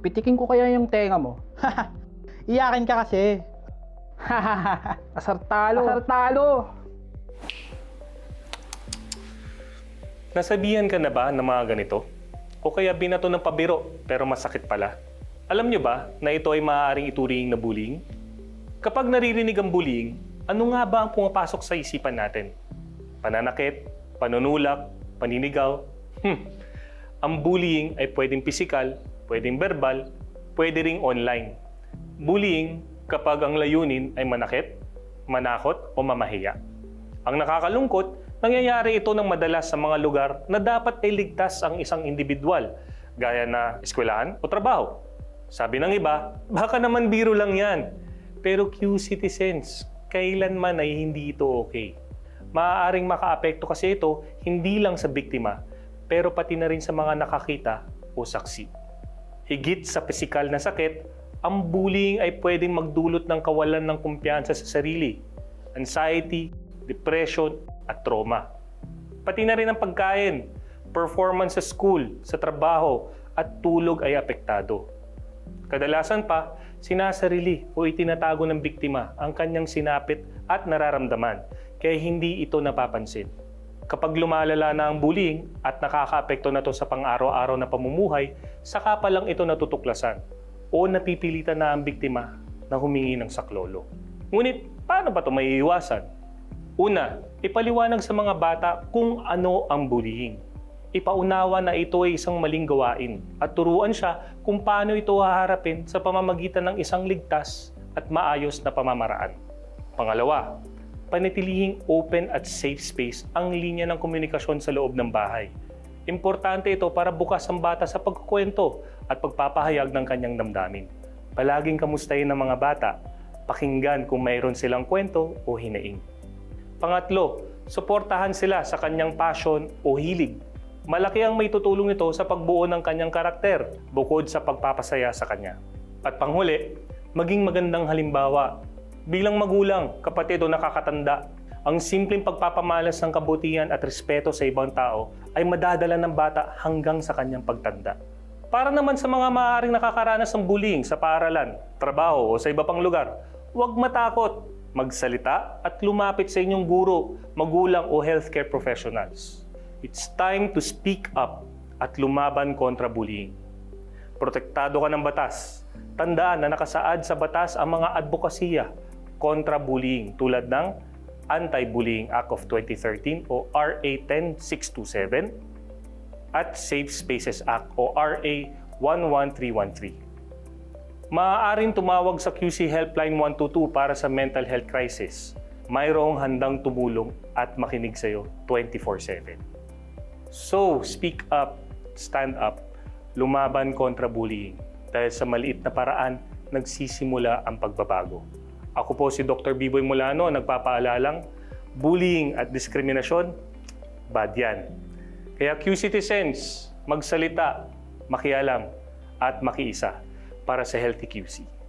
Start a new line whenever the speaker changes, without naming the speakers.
Pitikin ko kaya yung tenga mo. Iyakin ka kasi. Asar talo. Asar talo.
Nasabihan ka na ba ng mga ganito? O kaya binato ng pabiro pero masakit pala? Alam nyo ba na ito ay maaaring ituring na bullying? Kapag naririnig ang bullying, ano nga ba ang pumapasok sa isipan natin? Pananakit, panunulak, paninigaw? Hmm. Ang bullying ay pwedeng pisikal, pwedeng verbal, pwede ring online. Bullying kapag ang layunin ay manakit, manakot o mamahiya. Ang nakakalungkot, nangyayari ito ng madalas sa mga lugar na dapat ay ligtas ang isang individual, gaya na eskwelahan o trabaho. Sabi ng iba, baka naman biro lang yan. Pero Q citizens, kailanman ay hindi ito okay. Maaaring makaapekto kasi ito hindi lang sa biktima, pero pati na rin sa mga nakakita o saksi. Higit sa pisikal na sakit, ang bullying ay pwedeng magdulot ng kawalan ng kumpiyansa sa sarili, anxiety, depression, at trauma. Pati na rin ang pagkain, performance sa school, sa trabaho, at tulog ay apektado. Kadalasan pa, sinasarili o itinatago ng biktima ang kanyang sinapit at nararamdaman, kaya hindi ito napapansin. Kapag lumalala na ang bullying at nakakaapekto na to sa pang-araw-araw na pamumuhay, saka pa lang ito natutuklasan o napipilitan na ang biktima na humingi ng saklolo. Ngunit, paano ba ito maiiwasan? Una, ipaliwanag sa mga bata kung ano ang bullying. Ipaunawa na ito ay isang maling gawain at turuan siya kung paano ito haharapin sa pamamagitan ng isang ligtas at maayos na pamamaraan. Pangalawa, panitilihing open at safe space ang linya ng komunikasyon sa loob ng bahay. Importante ito para bukas ang bata sa pagkukwento at pagpapahayag ng kanyang damdamin. Palaging kamustahin ng mga bata, pakinggan kung mayroon silang kwento o hinaing. Pangatlo, suportahan sila sa kanyang passion o hilig. Malaki ang may tutulong nito sa pagbuo ng kanyang karakter bukod sa pagpapasaya sa kanya. At panghuli, maging magandang halimbawa. Bilang magulang, kapatid o nakakatanda, ang simpleng pagpapamalas ng kabutihan at respeto sa ibang tao ay madadala ng bata hanggang sa kanyang pagtanda. Para naman sa mga maaaring nakakaranas ng bullying sa paaralan, trabaho o sa iba pang lugar, huwag matakot, magsalita at lumapit sa inyong guro, magulang o healthcare professionals. It's time to speak up at lumaban kontra bullying. Protektado ka ng batas. Tandaan na nakasaad sa batas ang mga advokasya kontra bullying tulad ng Anti-Bullying Act of 2013 o RA 10627 at Safe Spaces Act o RA 11313. Maaaring tumawag sa QC Helpline 122 para sa mental health crisis. Mayroong handang tumulong at makinig sa iyo 24/7. So, speak up, stand up, lumaban kontra bullying. Dahil sa maliit na paraan, nagsisimula ang pagbabago. Ako po si Dr. Biboy Mulano, nagpapaalalang bullying at diskriminasyon, bad yan. Kaya Q-Citizens, magsalita, makialam, at makiisa para sa Healthy QC.